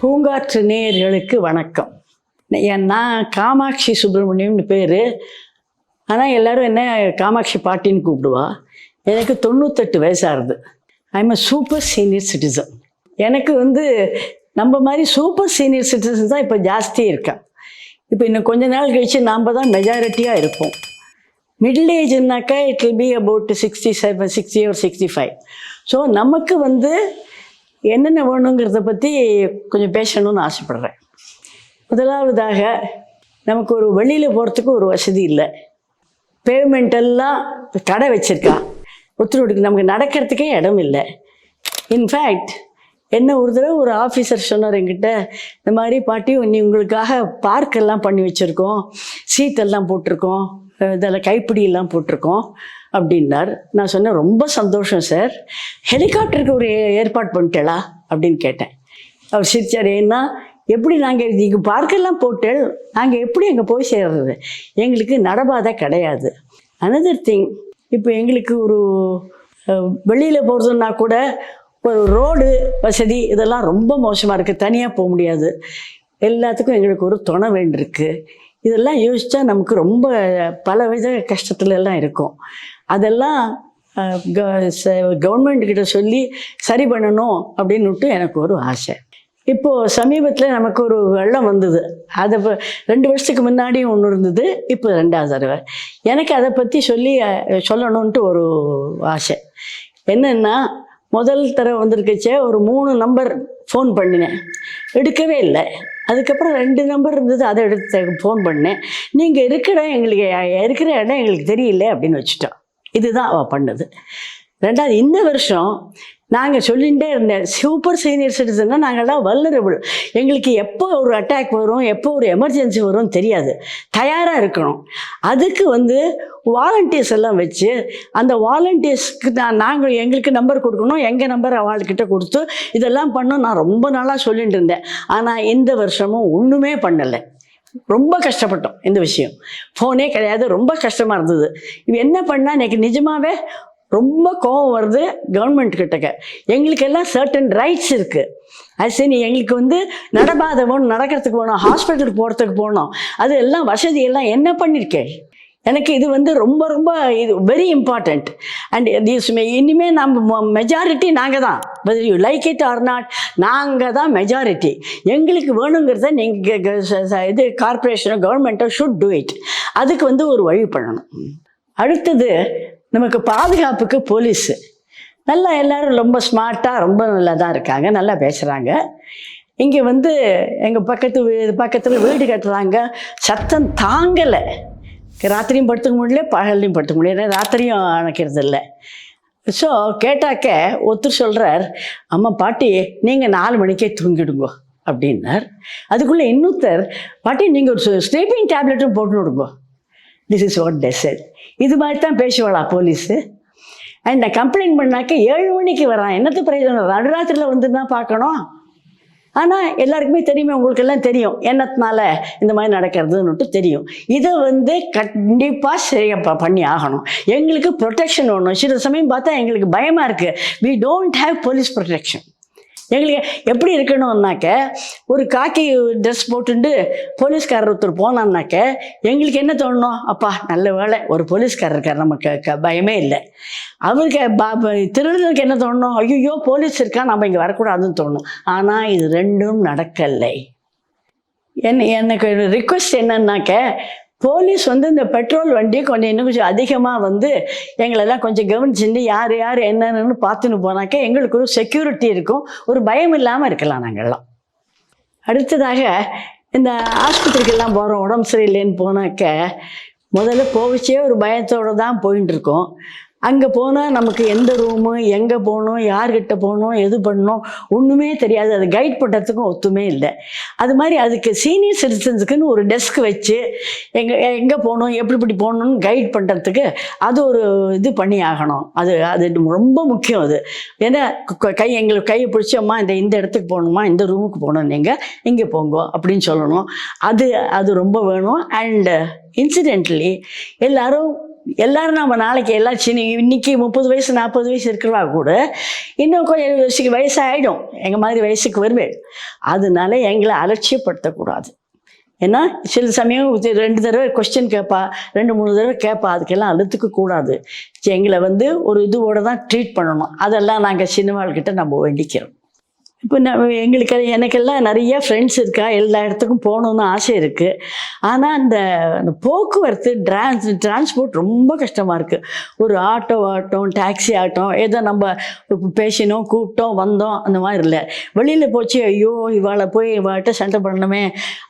பூங்காற்று நேயர்களுக்கு வணக்கம். நான் காமாட்சி சுப்பிரமணியம்னு பேர். ஆனால் எல்லாரும் என்ன காமாட்சி பாட்டின்னு கூப்பிடுவா. எனக்கு தொண்ணூத்தெட்டு வயசாகுது. I'm a super senior citizen எனக்கு வந்து நம்ம மாதிரி சூப்பர் சீனியர் சிட்டிசன் தான் இப்போ ஜாஸ்தி இருக்கான் இப்போ இன்னும் கொஞ்ச நாள் கழித்து நாம் தான் மெஜாரிட்டியாக இருப்போம். Middle ஏஜ்னாக்கா it will be about sixty seven sixty ஒரு சிக்ஸ்டி ஃபைவ் ஸோ நமக்கு வந்து என்னென்ன வேணுங்கிறத பற்றி கொஞ்சம் பேசணும்னு ஆசைப்பட்றேன். முதலாவதாக நமக்கு ஒரு வெளியில் போகிறதுக்கு ஒரு வசதி இல்லை. பேமெண்ட் எல்லாம் கடை வச்சுருக்கா. ஒத்துழைக்கு நமக்கு நடக்கிறதுக்கே இடம் இல்லை. இன்ஃபேக்ட் என்ன ஒரு தடவை ஒரு ஆஃபீஸர் சொன்னார் என்கிட்ட இந்த மாதிரி பாட்டி நீ உங்களுக்காக பார்க்கெல்லாம் பண்ணி வச்சுருக்கோம். சீட்டெல்லாம் போட்டிருக்கோம். இதில் கைப்பிடியெல்லாம் போட்டிருக்கோம் அப்படின்னார். நான் சொன்னேன் ரொம்ப சந்தோஷம் சார். ஹெலிகாப்டருக்கு ஒரு ஏற்பாடு பண்ணிட்டேளா? அப்படின்னு கேட்டேன். அவர் சிரிச்சார் ஏன்னா எப்படி நாங்கள் இங்கே பார்க்கெல்லாம் போட்டு நாங்கள் எப்படி அங்கே போய் சேர்றது? எங்களுக்கு நடபாதை கிடையாது. அனதர் திங் இப்போ எங்களுக்கு ஒரு வெளியில் போகிறதுன்னா கூட ஒரு ரோடு வசதி இதெல்லாம் ரொம்ப மோசமாக இருக்குது தனியாக போக முடியாது. எல்லாத்துக்கும் எங்களுக்கு ஒரு துணை வேண்டியிருக்கு. இதெல்லாம் யோசித்தா நமக்கு ரொம்ப பல வித கஷ்டத்துலலாம் இருக்கும். அதெல்லாம் கவர்மெண்ட்கிட்ட சொல்லி சரி பண்ணணும் அப்படின்னுட்டு எனக்கு ஒரு ஆசை. இப்போது சமீபத்தில் நமக்கு ஒரு வெள்ளம் வந்தது. அதை ரெண்டு வருஷத்துக்கு முன்னாடியும் ஒன்று இருந்தது இப்போ ரெண்டாவது தடவை. எனக்கு அதை பற்றி சொல்லி சொல்லணுன்ட்டு ஒரு ஆசை. என்னென்னா முதல் தடவை வந்திருக்கச்சே ஒரு மூணு நம்பர் ஃபோன் பண்ணினேன். எடுக்கவே இல்லை. அதுக்கப்புறம் ரெண்டு நம்பர் இருந்தது அதை எடுத்து ஃபோன் பண்ணேன் நீங்கள் இருக்கிற எங்களுக்கு இருக்கிற இடம் எங்களுக்கு தெரியல அப்படின்னு வச்சுட்டோம். இதுதான் அவள் பண்ணது. ரெண்டாவது இந்த வருஷம் நாங்கள் சொல்லிகிட்டே இருந்தேன் சூப்பர் சீனியர் சிட்டிசன்னா நாங்கள்லாம் வல்லரபிள் எங்களுக்கு எப்போ ஒரு அட்டாக் வரும் எப்போ ஒரு எமர்ஜென்சி வரும் தெரியாது. தயாராக இருக்கணும். அதுக்கு வந்து வாலண்டியர்ஸ் எல்லாம் வச்சு அந்த வாலண்டியர்ஸ்க்கு நான் நாங்கள் எங்களுக்கு நம்பர் கொடுக்கணும் எங்கள் நம்பர் அவள்கிட்ட கொடுத்து இதெல்லாம் பண்ணோம் நான் ரொம்ப நாளாக சொல்லிட்டு இருந்தேன். ஆனால் இந்த வருஷமும் ஒன்றுமே பண்ணலை. ரொம்ப கஷ்டப்பட்டோம் இந்த விஷயம். ஃபோனே கிடையாது ரொம்ப கஷ்டமாக இருந்தது. இது என்ன பண்ணால் எனக்கு நிஜமாவே ரொம்ப கோவம் வருது கவர்மெண்ட் கிட்டக்க. எங்களுக்கு எல்லாம் சர்டன் ரைட்ஸ் இருக்குது அது சரி எங்களுக்கு வந்து நடபாதை வேணும் நடக்கிறதுக்கு போகணும் ஹாஸ்பிட்டலுக்கு போகிறதுக்கு போகணும். அது எல்லாம் வசதி எல்லாம் என்ன பண்ணியிருக்கேன் எனக்கு இது வந்து ரொம்ப ரொம்ப இது வெரி இம்பார்ட்டண்ட் அண்ட் திஸ் இனிமேல் நம்ம மெஜாரிட்டி நாங்கள் தான். Whether you like it or not நாங்கள் தான் மெஜாரிட்டி எங்களுக்கு வேணுங்கிறத நீங்கள் இது கார்பரேஷனோ கவர்மெண்ட்டோ ஷுட் டூ இட் அதுக்கு வந்து ஒரு வழி பண்ணணும். அடுத்தது நமக்கு பாதுகாப்புக்கு போலீஸு நல்லா எல்லாரும் ரொம்ப ஸ்மார்ட்டாக ரொம்ப நல்லா தான் இருக்காங்க. நல்லா பேசுகிறாங்க இங்கே வந்து எங்கள் பக்கத்து வீ பக்கத்தில் வீடு கட்டுறாங்க. சத்தம் தாங்கலை. ராத்திரியும் படுத்துக்க முடியல பகலையும் படுத்துக்க முடியல. ராத்திரியும் அணைக்கிறது இல்லை. ஸோ கேட்டாக்க ஒருத்தர் சொல்கிறார் அம்மா பாட்டி நீங்கள் நாலு மணிக்கே தூங்கிடுங்கோ அப்படின்னார். அதுக்குள்ளே இன்னொருத்தர் பாட்டி நீங்கள் ஒரு ஸ்லீப்பிங் டேப்லெட்டும் போட்டு விடுங்க திஸ் இஸ் வாட் டெசட் இது மாதிரி தான் பேசுவாளா போலீஸு அண்ட் நான் கம்ப்ளைண்ட் பண்ணாக்க ஏழு மணிக்கு வரான் என்னத்து பிரயோஜனம்? நடுராத்திரியில் வந்து தான் பார்க்கணும். ஆனால் எல்லாருக்குமே தெரியுமே உங்களுக்கெல்லாம் தெரியும். என்னத்தினால இந்த மாதிரி நடக்கிறதுன்னுட்டு தெரியும். இதை வந்து கண்டிப்பாக சரியா ப- பண்ணி ஆகணும். எங்களுக்கு ப்ரொடெக்ஷன் ஒன்று சில சமயம் பார்த்தா எங்களுக்கு பயமாக இருக்குது we don't have police protection எங்களுக்கு எப்படி இருக்கணும்னாக்க ஒரு காக்கி ட்ரெஸ் போட்டுண்டு போலீஸ்காரர் ஒருத்தர் போனான்னாக்க எங்களுக்கு என்ன தோணணும்? அப்பா நல்ல வேலை ஒரு போலீஸ்காரர் இருக்கார் நமக்கு க பயமே இல்லை. அவருக்கு பா ப- திருடனுக்கு என்ன தோணணும்? ஐயோ போலீஸ் இருக்கா? நம்ம இங்கே வரக்கூடாதுன்னு தோணும். ஆனால் இது ரெண்டும் நடக்கலை. என்ன எனக்கு ரிக்வெஸ்ட் என்னன்னாக்க போலீஸ் வந்து இந்த பெட்ரோல் வண்டி கொஞ்சம் இன்னும் கொஞ்சம் அதிகமாக வந்து எங்களெல்லாம் கொஞ்சம் கவனிச்சுட்டு யார் யார் என்னென்னு பார்த்துன்னு போனாக்கா எங்களுக்கு ஒரு செக்யூரிட்டி இருக்கும். ஒரு பயம் இல்லாமல் இருக்கலாம் நாங்கள்லாம் அடுத்ததாக இந்த ஆஸ்பத்திரிக்கெல்லாம் போகிறோம் உடம்பு சரியில்லைன்னு போனாக்க முதல்ல போவச்சே ஒரு பயத்தோடு தான் போயின்னு இருக்கோம் அங்கே போனால் நமக்கு எந்த ரூமு எங்கே போகணும் யார்கிட்ட போகணும் எது பண்ணணும் ஒன்றுமே தெரியாது. அது கைட் பண்ணுறதுக்கும் ஒத்துமே இல்லை. அது மாதிரி அதுக்கு சீனியர் சிட்டிசன்ஸுக்குன்னு ஒரு டெஸ்க் வச்சு எங்கே எங்கே போகணும் எப்படி இப்படி போகணும்னு கைட் பண்ணுறதுக்கு அது ஒரு இது பண்ணி ஆகணும். அது அது ரொம்ப முக்கியம் அது. ஏன்னா கை எங்களுக்கு கையை பிடிச்சோம்மா இந்த இந்த இடத்துக்கு போகணுமா? இந்த ரூமுக்கு போகணும் நீங்கள் இங்கே போங்க அப்படின்னு சொல்லணும். அது அது ரொம்ப வேணும். அண்டு இன்சிடென்ட்லி எல்லாரும் எல்லாரும் நம்ம நாளைக்கு எல்லாம் சின்ன இன்னைக்கு முப்பது வயசு நாற்பது வயசு இருக்கிறவா கூட இன்னும் கொஞ்சம் எழுபது வயசுக்கு வயசாகிடும் எங்கள் மாதிரி வயசுக்கு வருவேன் அதனால எங்களை அலட்சியப்படுத்தக்கூடாது. ஏன்னா சில சமயம் ரெண்டு தடவை கொஸ்டின் கேட்பா ரெண்டு மூணு தடவை கேட்பா அதுக்கெல்லாம் அழுத்துக்க கூடாது. எங்களை வந்து ஒரு இதுவோட தான் ட்ரீட் பண்ணணும். அதெல்லாம் நாங்கள் சின்னவாள்கிட்ட நம்ம வேண்டிக்கிறோம். இப்போ நான் எங்களுக்கு எனக்கெல்லாம் நிறைய ஃப்ரெண்ட்ஸ் இருக்கா? எல்லா இடத்துக்கும் போகணுன்னு ஆசை இருக்குது ஆனால் அந்த அந்த போக்குவரத்து டிரான்ஸ் டிரான்ஸ்போர்ட் ரொம்ப கஷ்டமாக இருக்குது ஒரு ஆட்டோ ஆட்டம் டாக்ஸி ஆட்டம் ஏதோ நம்ம பேசினோம் கூப்பிட்டோம் வந்தோம் அந்த மாதிரி இல்லை. வெளியில் போச்சு ஐயோ இவாளை போய் இவாட்ட சண்டை பண்ணணுமே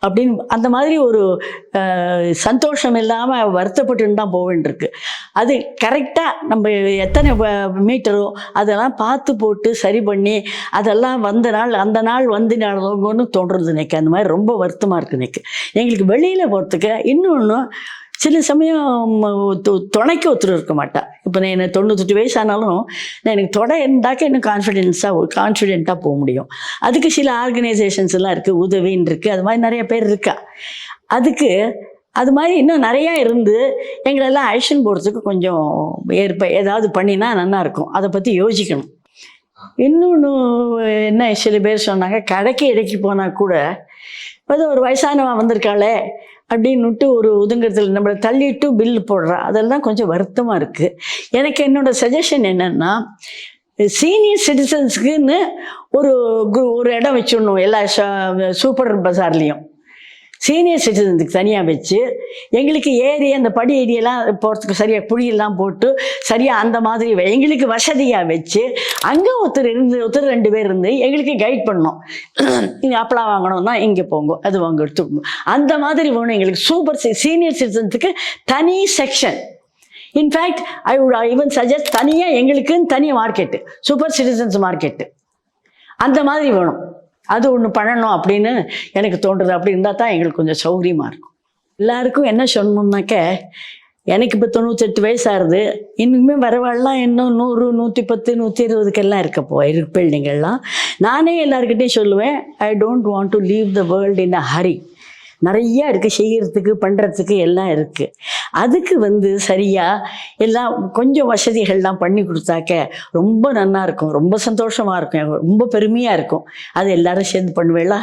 அப்படின்னு அந்த மாதிரி ஒரு சந்தோஷம் இல்லாமல் வருத்தப்பட்டுன்னு தான் போக வேண்டியிருக்கு. அது கரெக்டாக நம்ம எத்தனை மீட்டரோ அதெல்லாம் பார்த்து போட்டு சரி பண்ணி அதெல்லாம் வந்து நாள் அந்த நாள் வந்து நடந்தவங்கன்னு தோன்றுறது நினைக்க அந்த மாதிரி ரொம்ப வருத்தமாக இருக்குது நினைக்க எங்களுக்கு வெளியில் போகிறதுக்கு இன்னொன்று சில சமயம் து- துணைக்கு ஒருத்தர் இருக்க மாட்டா. இப்போ நான் என்ன தொண்ணூத்தெட்டு வயசு ஆனாலும் நான் எனக்கு தொடை இருந்தாக்க இன்னும் கான்ஃபிடென்ஸாக கான்ஃபிடென்ட்டாக போக முடியும். அதுக்கு சில ஆர்கனைசேஷன்ஸ் எல்லாம் இருக்குது உதவின்னு இருக்குது அது மாதிரி நிறைய பேர் இருக்கா. அதுக்கு அது மாதிரி இன்னும் நிறையா இருந்து எங்களெல்லாம் ஆக்ஷன் போகிறதுக்கு கொஞ்சம் ஏற்ப ஏதாவது பண்ணினா நல்லாயிருக்கும் அதை பற்றி யோசிக்கணும். இன்னொன்று என்ன சில பேர் சொன்னாங்க கடைக்கு இடைக்கு போனால் கூட அது ஒரு வயசானவன் வந்திருக்காளே அப்படின்னுட்டு ஒரு ஒதுங்கிறதுல நம்மளை தள்ளிட்டு பில்லு போடுறா. அதெல்லாம் கொஞ்சம் வருத்தமாக இருக்குது எனக்கு என்னோடய சஜஷன் என்னென்னா சீனியர் சிட்டிசன்ஸுக்குன்னு ஒரு குரு ஒரு இடம் வச்சுடணும் எல்லா சூப்பர் பஜார்லேயும். சீனியர் சிட்டிசனுக்கு தனியாக வச்சு எங்களுக்கு ஏரி அந்த படி ஏரியெல்லாம் போகிறதுக்கு சரியாக புளியெல்லாம் போட்டு சரியாக அந்த மாதிரி எங்களுக்கு வசதியாக வச்சு அங்கே ஒருத்தர் இருந்து ஒருத்தர் ரெண்டு பேர் இருந்து எங்களுக்கு கைட் பண்ணோம் நீங்கள் அப்பளா வாங்கணும்னா இங்கே போங்க அது வாங்க எடுத்துக்கணும் அந்த மாதிரி வேணும் எங்களுக்கு. சூப்பர் சீனியர் சிட்டிசன்ஸுக்கு தனி section in fact I would even suggest தனியாக எங்களுக்குன்னு தனி மார்க்கெட்டு சூப்பர் சிட்டிசன்ஸ் மார்க்கெட்டு அந்த மாதிரி வேணும். அது ஒன்று பண்ணணும் அப்படின்னு எனக்கு தோன்றுது. அப்படி இருந்தால் தான் எங்களுக்கு கொஞ்சம் சௌகரியமாக இருக்கும். எல்லாருக்கும் என்ன சொல்லணுன்னாக்க எனக்கு இப்போ தொண்ணூத்தெட்டு வயசாகுது. இன்னுமே வரவாள்லாம் இன்னும் நூறு நூற்றி பத்து நூற்றி இருபதுக்கெல்லாம் இருக்கப்போ இருக்கு பில்டிங்கெல்லாம் நானே எல்லாருக்கிட்டையும் சொல்லுவேன் I don't want to leave the world in a hurry நிறைய இருக்குது செய்கிறதுக்கு பண்ணுறதுக்கு எல்லாம் இருக்குது அதுக்கு வந்து சரியாக எல்லாம் கொஞ்சம் வசதிகள்லாம் பண்ணி கொடுத்தாக்க ரொம்ப நன்னா இருக்கும். ரொம்ப சந்தோஷமாக இருக்கும். ரொம்ப பெருமையாக இருக்கும். அது எல்லாரும் சேர்ந்து பண்ணுவேளா?